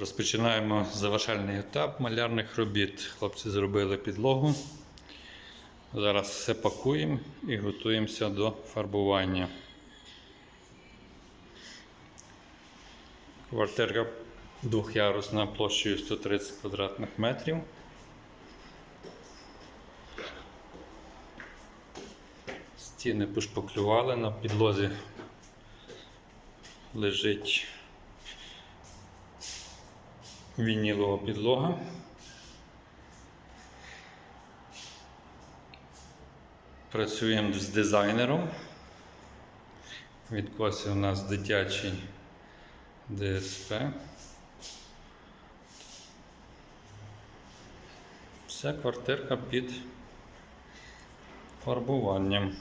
Розпочинаємо завершальний етап малярних робіт. Хлопці зробили підлогу. Зараз все пакуємо і готуємося до фарбування. Квартирка двохярусна площею 130 квадратних метрів. Стіни пошпаклювали, на підлозі лежить вінілова підлога. Працюємо з дизайнером. Відкоси у нас дитячий ДСП. Вся квартирка під фарбуванням.